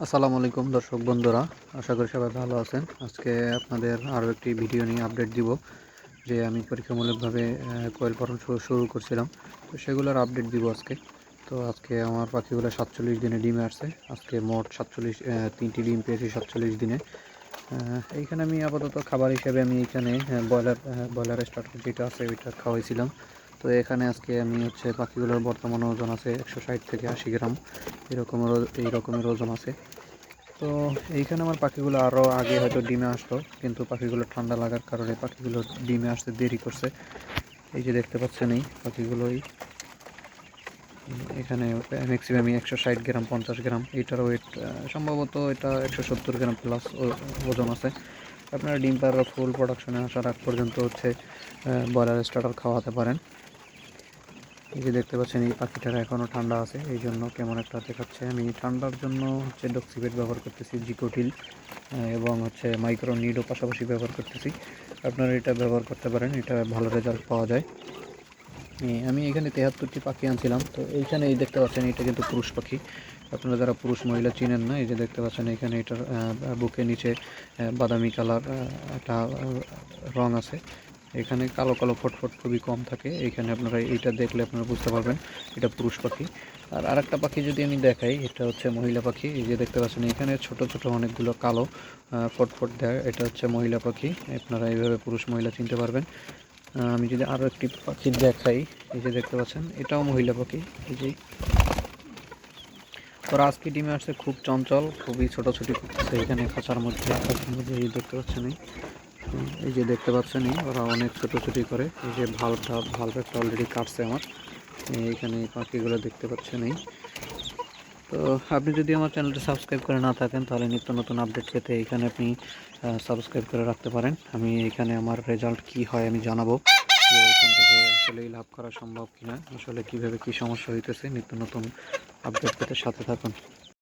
আসসালামু আলাইকুম দর্শক বন্ধুরা, আশা করি সবাই ভালো আছেন। আজকে আপনাদের আরও একটি ভিডিও নিয়ে আপডেট দিব, যে আমি পরীক্ষামূলকভাবে কোয়েল পালন শুরু শুরু করছিলাম। তো সেগুলোর আপডেট দিব আজকে। তো আজকে আমার পাখিগুলো সাতচল্লিশ দিনে ডিমে আসছে। আজকে মোট সাতচল্লিশ তিনটি ডিম পেয়েছি সাতচল্লিশ দিনে। এইখানে আমি আপাতত খাবার হিসেবে আমি এইখানে ব্রয়লার ব্রয়লার স্টার্টার যেটা আছে ওইটা খাওয়াইছিলাম। তো এখানে আজকে আমি হচ্ছে পাখিগুলোর বর্তমান ওজন আছে একশো ষাট থেকে আশি গ্রাম। এরকম এই রকমের ওজন আছে। তো এইখানে আমার পাখিগুলো আরও আগে হয়তো ডিমে আসতো, কিন্তু পাখিগুলো ঠান্ডা লাগার কারণে পাখিগুলো ডিমে আসতে দেরি করছে। এই যে দেখতে পাচ্ছেন এই পাখিগুলোই। এখানে ম্যাক্সিমাম একশো ষাট গ্রাম, পঞ্চাশ গ্রাম। এইটার ওয়েট সম্ভবত এটা একশো সত্তর গ্রাম প্লাস ওজন আছে। আপনারা ডিম পাড়ার ফুল প্রোডাকশনে আসার আগ পর্যন্ত হচ্ছে ব্রয়লার স্টার্টার খাওয়াতে পারেন। এই যে দেখতে পাচ্ছেন, এই পাখিটার এখনও ঠান্ডা আছে, এই জন্য কেমন একটা দেখাচ্ছে। আমি ঠান্ডার জন্য হচ্ছে ডক্সিপেট ব্যবহার করতেছি, জিকোটিল এবং হচ্ছে মাইক্রো নিডও পাশাপাশি ব্যবহার করতেছি। আপনারা এটা ব্যবহার করতে পারেন, এটা ভালো রেজাল্ট পাওয়া যায়। আমি এখানে তেহাত্তরটি পাখি আনছিলাম, তো এইখানে এই দেখতে পাচ্ছেন, এটা কিন্তু পুরুষ পাখি। আপনারা যারা পুরুষ মহিলা চিনেন না, এই যে দেখতে পাচ্ছেন, এখানে এটার বুকের নিচে বাদামি কালার একটা রং আছে। এখানে কালো কালো ফটফট খুবই কম থাকে। এখানে আপনারা এইটা দেখলে আপনারা বুঝতে পারবেন, এটা পুরুষ পাখি। আর আরেকটা পাখি যদি আমি দেখাই, এটা হচ্ছে মহিলা পাখি। এই যে দেখতে পাচ্ছেন, এখানে ছোট ছোট অনেকগুলো কালো ফটফট দেয়। এটা হচ্ছে মহিলা পাখি। আপনারা এইভাবে পুরুষ মহিলা চিনতে পারবেন। আমি যদি আরও একটি পাখি দেখাই, এই যে দেখতে পাচ্ছেন, এটাও মহিলা পাখি। এই যে। ওরা আজকে ডিমে আসছে, খুব চঞ্চল, খুবই ছোটাছুটি করতেছে এখানে খাঁচার মধ্যে মধ্যে দেখতে পাচ্ছেন এই যে দেখতে পাচ্ছেন ওরা অনেক ছোটাছুটি করে। এই যে ভালভটা ভালভ একটা অলরেডি কাটছে আমার। এই এইখানে পাখিগুলো দেখতে পাচ্ছেন এই তো আপনি যদি আমার চ্যানেলটা সাবস্ক্রাইব করে না থাকেন, তাহলে নিত্য নতুন আপডেট পেতে এখানে আপনি সাবস্ক্রাইব করে রাখতে পারেন। আমি এখানে আমার রেজাল্ট কি হয় আমি জানাব যে এখান থেকে আসলেই লাভ করা সম্ভব কিনা, আসলে কীভাবে কি সমস্যা হইতেছে, নিত্য নতুন আপডেট পেতে সাথে থাকুন।